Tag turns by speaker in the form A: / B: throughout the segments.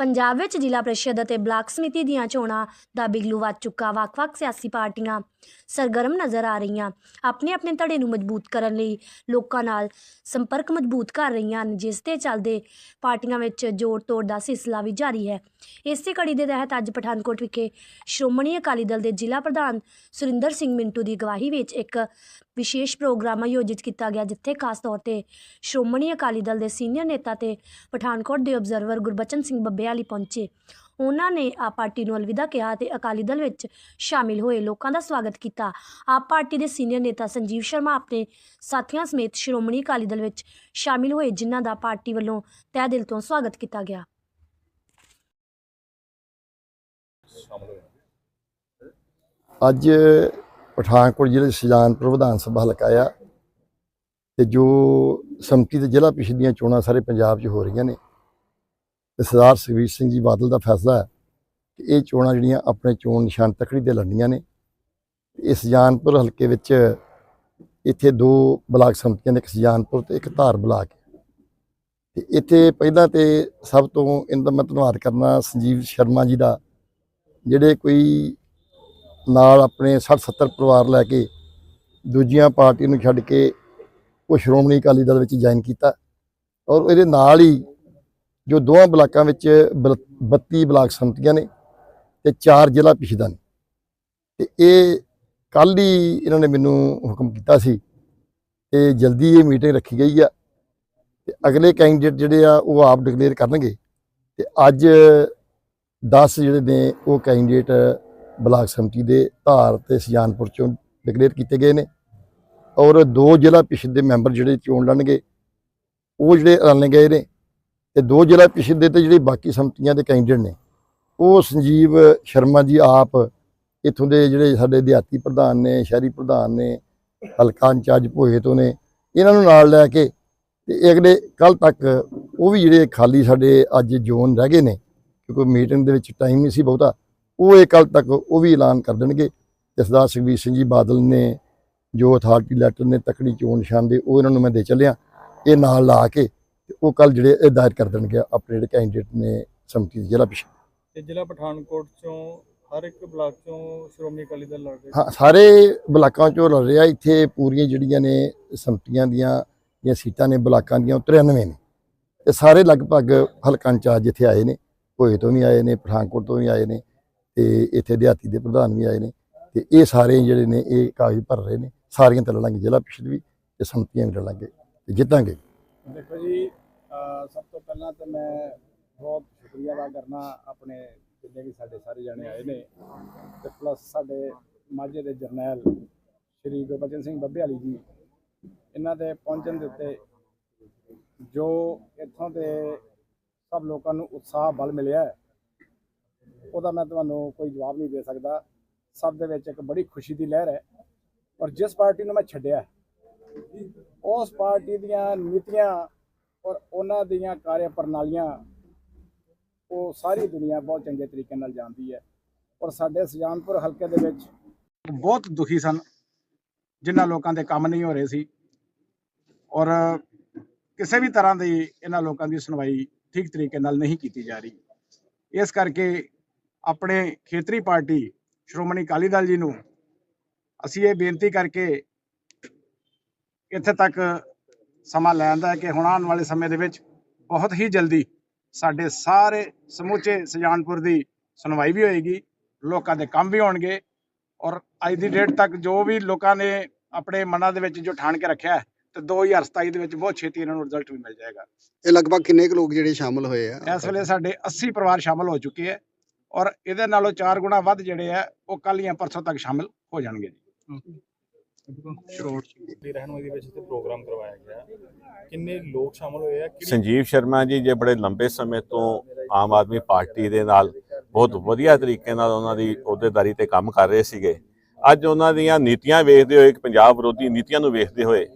A: ਪੰਜਾਬ ਵਿੱਚ ਜ਼ਿਲ੍ਹਾ ਪ੍ਰੀਸ਼ਦ ਅਤੇ ਬਲਾਕ ਸਮਿਤੀ ਦੀਆਂ ਚੋਣਾਂ ਦਾ ਬਿਗਲੂ ਵੱਜ ਚੁੱਕਾ। ਵੱਖ-ਵੱਖ ਸਿਆਸੀ ਪਾਰਟੀਆਂ ਸਰਗਰਮ ਨਜ਼ਰ ਆ ਰਹੀਆਂ। ਆਪਣੇ ਆਪਣੇ ਧੜੇ ਨੂੰ ਮਜ਼ਬੂਤ ਕਰਨ ਲਈ ਲੋਕਾਂ ਨਾਲ ਸੰਪਰਕ ਮਜ਼ਬੂਤ ਕਰ ਰਹੀਆਂ ਹਨ, ਜਿਸ ਦੇ ਚੱਲਦੇ ਪਾਰਟੀਆਂ ਵਿੱਚ ਜੋੜ ਤੋੜ ਦਾ ਸਿਲਸਿਲਾ ਵੀ ਜਾਰੀ ਹੈ। ਇਸੇ ਕੜੀ ਦੇ ਤਹਿਤ ਅੱਜ ਪਠਾਨਕੋਟ ਵਿਖੇ ਸ਼੍ਰੋਮਣੀ ਅਕਾਲੀ ਦਲ ਦੇ ਜ਼ਿਲ੍ਹਾ ਪ੍ਰਧਾਨ ਸੁਰਿੰਦਰ ਸਿੰਘ ਮਿੰਟੂ ਦੀ ਅਗਵਾਈ ਵਿੱਚ ਇੱਕ ਵਿਸ਼ੇਸ਼ ਪ੍ਰੋਗਰਾਮ ਆਯੋਜਿਤ ਕੀਤਾ ਗਿਆ, ਜਿੱਥੇ ਖਾਸ ਤੌਰ ਤੇ ਸ਼੍ਰੋਮਣੀ ਅਕਾਲੀ ਦਲ ਦੇ ਸੀਨੀਅਰ ਨੇਤਾ ਤੇ ਪਠਾਨਕੋਟ ਦੇ ਆਬਜ਼ਰਵਰ ਗੁਰਬਚਨ ਸਿੰਘ ਬੱਬੇਵਾਲੀ ਪਹੁੰਚੇ। ਉਹਨਾਂ ਨੇ ਆਪ ਪਾਰਟੀ ਨੂੰ ਅਲਵਿਦਾ ਕਿਹਾ ਤੇ ਅਕਾਲੀ ਦਲ ਵਿੱਚ ਸ਼ਾਮਿਲ ਹੋਏ ਲੋਕਾਂ ਦਾ ਸਵਾਗਤ ਕੀਤਾ। ਆਪ ਪਾਰਟੀ ਦੇ ਸੀਨੀਅਰ ਨੇਤਾ ਸੰਜੀਵ ਸ਼ਰਮਾ ਆਪਣੇ ਸਾਥੀਆਂ ਸਮੇਤ ਸ਼੍ਰੋਮਣੀ ਅਕਾਲੀ ਦਲ ਵਿੱਚ ਸ਼ਾਮਿਲ ਹੋਏ, ਜਿਨ੍ਹਾਂ ਦਾ ਪਾਰਟੀ ਵੱਲੋਂ ਤਹਿ ਦਿਲ ਤੋਂ ਸਵਾਗਤ ਕੀਤਾ ਗਿਆ।
B: ਅੱਜ ਪਠਾਨਕੋਟ ਜ਼ਿਲ੍ਹੇ ਦੇ ਸੁਜਾਨਪੁਰ ਵਿਧਾਨ ਸਭਾ ਹਲਕਾ ਆ ਤੇ ਜੋ ਸਮਤੀ ਤੇ ਜ਼ਿਲ੍ਹਾ ਪ੍ਰੀਸ਼ਦ ਦੀਆਂ ਚੋਣਾਂ ਸਾਰੇ ਪੰਜਾਬ 'ਚ ਹੋ ਰਹੀਆਂ ਨੇ ਤੇ ਸਰਦਾਰ ਸੁਖਬੀਰ ਸਿੰਘ ਜੀ ਬਾਦਲ ਦਾ ਫੈਸਲਾ ਹੈ ਕਿ ਇਹ ਚੋਣਾਂ ਜਿਹੜੀਆਂ ਆਪਣੇ ਚੋਣ ਨਿਸ਼ਾਨ ਤਕੜੀ ਤੇ ਲੜਨੀਆਂ ਨੇ ਇਹ ਸੁਜਾਨਪੁਰ ਹਲਕੇ ਵਿੱਚ ਇੱਥੇ ਦੋ ਬਲਾਕ ਸਮਤੀਆਂ ਨੇ, ਇੱਕ ਸੁਜਾਨਪੁਰ ਤੇ ਇੱਕ ਧਾਰ ਬਲਾਕ ਹੈ। ਤੇ ਇੱਥੇ ਪਹਿਲਾਂ ਤੇ ਸਭ ਤੋਂ ਇਹਨਾਂ ਦਾ ਮੈਂ ਧੰਨਵਾਦ ਕਰਨਾ ਸੰਜੀਵ ਸ਼ਰਮਾ ਜੀ ਦਾ, ਜਿਹੜੇ ਕੋਈ ਨਾਲ ਆਪਣੇ 60 70 ਪਰਿਵਾਰ ਲੈ ਕੇ ਦੂਜੀਆਂ ਪਾਰਟੀ ਨੂੰ ਛੱਡ ਕੇ ਉਹ ਸ਼੍ਰੋਮਣੀ ਅਕਾਲੀ ਦਲ ਵਿੱਚ ਜੁਆਇਨ ਕੀਤਾ ਔਰ ਇਹਦੇ ਨਾਲ ਹੀ ਜੋ ਦੋਵਾਂ ਬਲਾਕਾਂ ਵਿੱਚ ਬਲ- 32 ਬਲਾਕ ਸੰਮਤੀਆਂ ਨੇ ਤੇ ਚਾਰ ਜ਼ਿਲ੍ਹਾ ਪਿਛਦਾ ਨੇ। ਤੇ ਇਹ ਕੱਲ ਹੀ ਇਹਨਾਂ ਨੇ ਮੈਨੂੰ ਹੁਕਮ ਕੀਤਾ ਸੀ ਤੇ ਜਲਦੀ ਇਹ ਮੀਟਿੰਗ ਰੱਖੀ ਗਈ ਆ ਤੇ ਅਗਲੇ ਕੈਂਡੀਡੇਟ ਜਿਹੜੇ ਆ ਉਹ ਆਪ ਡਿਕਲੇਅਰ ਕਰਨਗੇ ਤੇ ਅੱਜ 10 ਜਿਹੜੇ ਨੇ ਉਹ ਕੈਂਡੀਡੇਟ ਬਲਾਕ ਸਮਿਤੀ ਦੇ ਧਾਰ ਤੇ ਸੁਜਾਨਪੁਰ ਚੋਂ ਡਿਕਲੇਅਰ ਕੀਤੇ ਗਏ ਨੇ ਔਰ ਦੋ ਜ਼ਿਲ੍ਹਾ ਪਿਛਦ ਦੇ ਮੈਂਬਰ ਜਿਹੜੇ ਚੋਣ ਲੜਨਗੇ, ਉਹ ਜਿਹੜੇ ਐਲਾਨੇ ਗਏ ਨੇ ਤੇ ਦੋ ਜ਼ਿਲ੍ਹਾ ਪਿਛਦ ਦੇ ਤੇ ਜਿਹੜੇ ਬਾਕੀ ਸਮਿਤੀਆਂ ਦੇ ਕੈਂਡੀਡੇਟ ਨੇ, ਉਹ ਸੰਜੀਵ ਸ਼ਰਮਾ ਜੀ ਆਪ ਇੱਥੋਂ ਦੇ ਜਿਹੜੇ ਸਾਡੇ ਦਿਹਾਤੀ ਪ੍ਰਧਾਨ ਨੇ, ਸ਼ਹਿਰੀ ਪ੍ਰਧਾਨ ਨੇ, ਹਲਕਾ ਇੰਚਾਰਜ ਭੋਏ ਤੋਂ ਨੇ, ਇਹਨਾਂ ਨੂੰ ਨਾਲ ਲੈ ਕੇ ਤੇ ਇਹ ਅਗਲੇ ਕੱਲ ਤੱਕ ਉਹ ਵੀ ਜਿਹੜੇ ਖਾਲੀ ਸਾਡੇ ਅੱਜ ਜ਼ੋਨ ਰਹਿ ਗਏ ਨੇ, ਕਿਉਂਕਿ ਮੀਟਿੰਗ ਦੇ ਵਿੱਚ ਟਾਈਮ ਨਹੀਂ ਸੀ ਬਹੁਤਾ। ਉਹ ਇਹ ਕੱਲ ਤੱਕ ਉਹ ਵੀ ਐਲਾਨ ਕਰ ਦੇਣਗੇ। ਤੇ ਸਰਦਾਰ ਸੁਖਬੀਰ ਸਿੰਘ ਜੀ ਬਾਦਲ ਨੇ ਜੋ ਅਥਾਰਟੀ ਲੈਟਰ ਨੇ ਤਕੜੀ ਚੋਣ ਨਿਸ਼ਾਨ ਦੇ ਉਹ ਇਹਨਾਂ ਨੂੰ ਮੈਂ ਦੇ ਚੱਲਿਆ। ਇਹ ਨਾਲ ਲਾ ਕੇ ਉਹ ਕੱਲ ਜਿਹੜੇ ਇਹ ਦਾਇਰ ਕਰ ਦੇਣਗੇ ਆਪਣੇ ਜਿਹੜੇ ਕੈਂਡੀਡੇਟ ਨੇ ਸੰਮਤੀ ਜ਼ਿਲ੍ਹਾ ਪਿਛ।
C: ਤੇ ਜ਼ਿਲ੍ਹਾ ਪਠਾਨਕੋਟ ਚੋਂ ਹਰ ਇੱਕ ਬਲਾਕ ਚੋਂ ਸ਼੍ਰੋਮਣੀ ਅਕਾਲੀ ਦਲ ਲੜ ਰਹੇ
B: ਹਾਂ ਸਾਰੇ ਬਲਾਕਾਂ ਚੋਂ ਲੜ ਰਿਹਾ। ਇੱਥੇ ਪੂਰੀਆਂ ਜਿਹੜੀਆਂ ਨੇ ਸੰਮਤੀਆਂ ਦੀਆਂ ਜਾਂ ਸੀਟਾਂ ਨੇ ਬਲਾਕਾਂ ਦੀਆਂ ਉਹ 93 ਨੇ। ਤੇ ਸਾਰੇ ਲਗਭਗ ਹਲਕਾ ਇੰਚਾਰਜ ਇੱਥੇ ਆਏ ਨੇ। ਹੋਏ ਤੋਂ ਵੀ ਆਏ ਨੇ ਪਠਾਨਕੋਟ ਤੋਂ ਵੀ ਆਏ ਨੇ। ਤੇ ਇੱਥੇ ਦਿਹਾਤੀ ਦੇ ਪ੍ਰਧਾਨ ਵੀ ਆਏ ਨੇ ਤੇ ਇਹ ਸਾਰੇ ਜਿਹੜੇ ਨੇ ਇਹ ਕਾਗਜ਼ ਭਰ ਰਹੇ ਨੇ ਸਾਰੀਆਂ ਤੇ ਲੜਾਂਗੇ ਜ਼ਿਲ੍ਹਾ ਪਿਛੜ ਵੀ ਤੇ ਸੰਮਤੀਆਂ ਵੀ ਲੜਾਂਗੇ ਤੇ ਜਿੱਤਾਂਗੇ।
D: ਦੇਖੋ ਜੀ ਸਭ ਤੋਂ ਪਹਿਲਾਂ ਤਾਂ ਮੈਂ ਬਹੁਤ ਸ਼ੁਕਰੀਆ ਅਦਾ ਕਰਨਾ ਆਪਣੇ ਜਿੰਨੇ ਵੀ ਸਾਡੇ ਸਾਰੇ ਜਣੇ ਆਏ ਨੇ ਤੇ ਪਲੱਸ ਸਾਡੇ ਮਾਝੇ ਦੇ ਜਰਨੈਲ ਸ਼੍ਰੀ ਗੁਰਬਚਨ ਸਿੰਘ ਬੱਬੇਵਾਲੀ ਜੀ ਇਹਨਾਂ ਦੇ ਪਹੁੰਚਣ ਦੇ ਉੱਤੇ ਜੋ ਇੱਥੋਂ ਦੇ ਸਭ ਲੋਕਾਂ ਨੂੰ ਉਤਸ਼ਾਹ ਬਲ ਮਿਲਿਆ ਹੈ, ਉਹਦਾ ਮੈਂ ਤੁਹਾਨੂੰ ਕੋਈ ਜਵਾਬ ਨਹੀਂ ਦੇ ਸਕਦਾ। ਸਭ ਦੇ ਵਿੱਚ ਇੱਕ ਬੜੀ ਖੁਸ਼ੀ ਦੀ ਲਹਿਰ ਹੈ। ਔਰ ਜਿਸ ਪਾਰਟੀ ਨੂੰ ਮੈਂ ਛੱਡਿਆ ਉਸ ਪਾਰਟੀ ਦੀਆਂ ਨੀਤੀਆਂ ਔਰ ਉਹਨਾਂ ਦੀਆਂ ਕਾਰਜ ਪ੍ਰਣਾਲੀਆਂ ਉਹ ਸਾਰੀ ਦੁਨੀਆ ਬਹੁਤ ਚੰਗੇ ਤਰੀਕੇ ਨਾਲ ਜਾਣਦੀ ਹੈ। ਔਰ ਸਾਡੇ ਸੁਜਾਨਪੁਰ ਹਲਕੇ ਦੇ ਵਿੱਚ ਬਹੁਤ ਦੁਖੀ ਸਨ, ਜਿਨ੍ਹਾਂ ਲੋਕਾਂ ਦੇ ਕੰਮ ਨਹੀਂ ਹੋ ਰਹੇ ਸੀ। ਔਰ ਕਿਸੇ ਵੀ ਤਰ੍ਹਾਂ ਦੀ ਇਹਨਾਂ ਲੋਕਾਂ ਦੀ ਸੁਣਵਾਈ ਠੀਕ ਤਰੀਕੇ ਨਾਲ ਨਹੀਂ ਕੀਤੀ ਜਾ ਰਹੀ। ਇਸ ਕਰਕੇ ਆਪਣੇ ਖੇਤਰੀ ਪਾਰਟੀ ਸ਼੍ਰੋਮਣੀ ਅਕਾਲੀ ਦਲ ਜੀ ਨੂੰ ਅਸੀਂ ਇਹ ਬੇਨਤੀ ਕਰਕੇ ਇੱਥੇ ਤੱਕ ਸਮਾਂ ਲੈਣ ਦਾ ਹੈ ਕਿ ਹੁਣ ਆਉਣ ਵਾਲੇ ਸਮੇਂ ਦੇ ਵਿੱਚ ਬਹੁਤ ਹੀ ਜਲਦੀ ਸਾਡੇ ਸਾਰੇ ਸਮੁੱਚੇ ਸੁਜਾਨਪੁਰ ਦੀ ਸੁਣਵਾਈ ਵੀ ਹੋਏਗੀ ਲੋਕਾਂ ਦੇ ਕੰਮ ਵੀ ਹੋਣਗੇ ਔਰ ਅੱਜ ਦੀ ਡੇਟ ਤੱਕ ਜੋ ਵੀ ਲੋਕਾਂ ਨੇ ਆਪਣੇ ਮਨਾਂ ਦੇ ਵਿੱਚ ਜੋ ਠਾਣ ਕੇ ਰੱਖਿਆ ਹੈ ਤੇ 2027 ਦੇ ਵਿੱਚ ਬਹੁਤ ਛੇਤੀ ਇਹਨਾਂ ਨੂੰ ਰਿਜ਼ਲਟ ਵੀ ਮਿਲ ਜਾਏਗਾ।
E: ਇਹ ਲਗਭਗ ਕਿੰਨੇ ਕੁ ਲੋਕ ਜਿਹੜੇ ਸ਼ਾਮਲ ਹੋਏ ਆ?
D: ਇਸ ਵੇਲੇ ਸਾਡੇ 80 ਪਰਿਵਾਰ ਸ਼ਾਮਲ ਹੋ ਚੁੱਕੇ ਹੈ ਔਰ ਇਹਦੇ ਨਾਲੋਂ 4 ਗੁਣਾ ਵੱਧ ਜਿਹੜੇ ਆ ਉਹ ਕੱਲ੍ਹ ਜਾਂ ਪਰਸੋਂ ਤੱਕ ਸ਼ਾਮਲ ਹੋ ਜਾਣਗੇ ਜੀ।
C: ਦੀ ਰਹਿਨੁਮਾਈ ਵਿੱਚ ਤੇ ਪ੍ਰੋਗਰਾਮ ਕਰਵਾਇਆ ਗਿਆ। ਕਿੰਨੇ ਲੋਕ ਸ਼ਾਮਲ ਹੋਏ ਆ? ਕਿਹੜੀ
F: ਸੰਜੀਵ ਸ਼ਰਮਾ ਜੀ ਜੇ ਬੜੇ ਲੰਬੇ ਸਮੇਂ ਤੋਂ ਆਮ ਆਦਮੀ ਪਾਰਟੀ ਦੇ ਨਾਲ ਬਹੁਤ ਵਧੀਆ ਤਰੀਕੇ ਨਾਲ ਉਹਨਾਂ ਦੀ ਅਹੁਦੇਦਾਰੀ ਤੇ ਕੰਮ ਕਰ ਰਹੇ ਸੀਗੇ। ਅੱਜ ਉਹਨਾਂ ਦੀਆਂ ਨੀਤੀਆਂ ਵੇਖਦੇ ਹੋਏ ਪੰਜਾਬ ਵਿਰੋਧੀ ਨੀਤੀਆਂ ਨੂੰ ਵੇਖਦੇ ਹੋਏ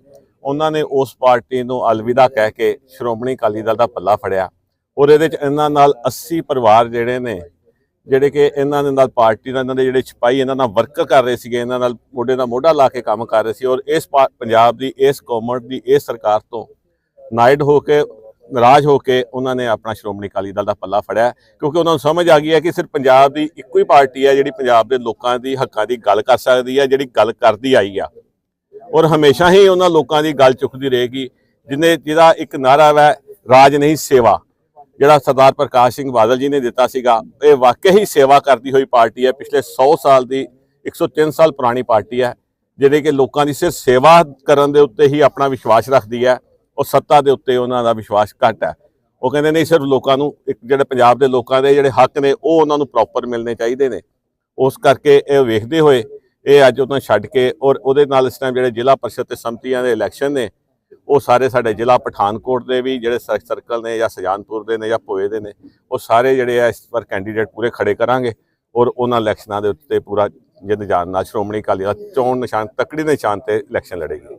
F: ਉਹਨਾਂ ਨੇ ਉਸ ਪਾਰਟੀ ਨੂੰ ਅਲਵਿਦਾ ਕਹਿ ਕੇ ਸ਼੍ਰੋਮਣੀ ਅਕਾਲੀ ਦਲ ਦਾ ਪੱਲਾ ਫੜਿਆ। ਔਰ ਇਹਦੇ ਚ ਇਹਨਾਂ ਨਾਲ 80 ਪਰਿਵਾਰ ਜਿਹੜੇ ਨੇ ਜਿਹੜੇ ਕਿ ਇਹਨਾਂ ਦੇ ਨਾਲ ਪਾਰਟੀ ਨਾਲ, ਇਹਨਾਂ ਦੇ ਜਿਹੜੇ ਸਿਪਾਹੀ ਇਹਨਾਂ ਨਾਲ ਵਰਕ ਕਰ ਰਹੇ ਸੀਗੇ, ਇਹਨਾਂ ਨਾਲ ਮੋਢੇ ਦਾ ਮੋਢਾ ਲਾ ਕੇ ਕੰਮ ਕਰ ਰਹੇ ਸੀ ਔਰ ਇਸ ਪਾ- ਪੰਜਾਬ ਦੀ, ਇਸ ਗੌਰਮੈਂਟ ਦੀ, ਇਸ ਸਰਕਾਰ ਤੋਂ ਨਾਇਡ ਹੋ ਕੇ, ਨਾਰਾਜ਼ ਹੋ ਕੇ ਉਹਨਾਂ ਨੇ ਆਪਣਾ ਸ਼੍ਰੋਮਣੀ ਅਕਾਲੀ ਦਲ ਦਾ ਪੱਲਾ ਫੜਿਆ। ਕਿਉਂਕਿ ਉਹਨਾਂ ਨੂੰ ਸਮਝ ਆ ਗਈ ਹੈ ਕਿ ਸਿਰਫ ਪੰਜਾਬ ਦੀ ਇੱਕੋ ਹੀ ਪਾਰਟੀ ਹੈ ਜਿਹੜੀ ਪੰਜਾਬ ਦੇ ਲੋਕਾਂ ਦੀ ਹੱਕਾਂ ਦੀ ਗੱਲ ਕਰ ਸਕਦੀ ਹੈ, ਜਿਹੜੀ ਗੱਲ ਕਰਦੀ ਆਈ ਆ। ਔਰ ਹਮੇਸ਼ਾ ਹੀ ਉਹਨਾਂ ਲੋਕਾਂ ਦੀ ਗੱਲ ਚੁੱਕਦੀ ਰਹੇਗੀ, ਜਿਨੇ, ਜਿਹਦਾ ਇੱਕ ਨਾਰਾ ਹੈ ਰਾਜ ਨਹੀਂ ਸੇਵਾ। ਜਿਹੜਾ ਸਰਦਾਰ ਪ੍ਰਕਾਸ਼ ਸਿੰਘ ਬਾਦਲ ਜੀ ਨੇ ਦਿੱਤਾ ਸੀਗਾ, ਇਹ ਵਾਕਈ ਹੀ ਸੇਵਾ ਕਰਦੀ ਹੋਈ ਪਾਰਟੀ ਹੈ। ਪਿਛਲੇ 100 ਸਾਲ ਦੀ 103 ਸਾਲ ਪੁਰਾਣੀ ਪਾਰਟੀ ਹੈ, ਜਿਹੜੇ ਕਿ ਲੋਕਾਂ ਦੀ ਸਿਰਫ ਸੇਵਾ ਕਰਨ ਦੇ ਉੱਤੇ ਹੀ ਆਪਣਾ ਵਿਸ਼ਵਾਸ ਰੱਖਦੀ ਹੈ ਉਹ ਸੱਤਾ ਦੇ ਉੱਤੇ ਉਹਨਾਂ ਦਾ ਵਿਸ਼ਵਾਸ ਘੱਟ ਹੈ। ਉਹ ਕਹਿੰਦੇ ਨਹੀਂ ਸਿਰਫ ਲੋਕਾਂ ਨੂੰ, ਇੱਕ ਜਿਹੜੇ ਪੰਜਾਬ ਦੇ ਲੋਕਾਂ ਦੇ ਜਿਹੜੇ ਹੱਕ ਨੇ, ਉਹ ਉਹਨਾਂ ਨੂੰ ਪ੍ਰੋਪਰ ਮਿਲਣੇ ਚਾਹੀਦੇ ਨੇ। ਉਸ ਕਰਕੇ ਇਹ ਵੇਖਦੇ ਹੋਏ, ਇਹ ਅੱਜ ਉਹਨਾਂ ਛੱਡ ਕੇ ਔਰ ਉਹਦੇ ਨਾਲ ਇਸ ਟਾਈਮ ਜਿਹੜੇ ਜ਼ਿਲ੍ਹਾ ਪਰਿਸ਼ਦ ਤੇ ਸੰਮਤੀਆਂ ਦੇ ਇਲੈਕਸ਼ਨ ਨੇ ਉਹ ਸਾਰੇ ਸਾਡੇ ਜ਼ਿਲ੍ਹਾ ਪਠਾਨਕੋਟ ਦੇ ਵੀ ਜਿਹੜੇ ਸਰ- ਸਰਕਲ ਨੇ ਜਾਂ ਸਜਾਨਪੁਰ ਦੇ ਨੇ ਜਾਂ ਭੋਏ ਦੇ ਨੇ, ਉਹ ਸਾਰੇ ਜਿਹੜੇ ਆ ਇਸ ਵਾਰ ਕੈਂਡੀਡੇਟ ਪੂਰੇ ਖੜੇ ਕਰਾਂਗੇ ਔਰ ਉਹਨਾਂ ਇਲੈਕਸ਼ਨਾਂ ਦੇ ਉੱਤੇ ਪੂਰਾ ਜਿੱਦ ਜਾਨ ਨਾਲ ਸ਼੍ਰੋਮਣੀ ਅਕਾਲੀ ਦਲ ਚੋਣ ਨਿਸ਼ਾਨ ਤਕੜੀ ਨਿਸ਼ਾਨ ਤੇ ਇਲੈਕਸ਼ਨ ਲੜੇਗੀ।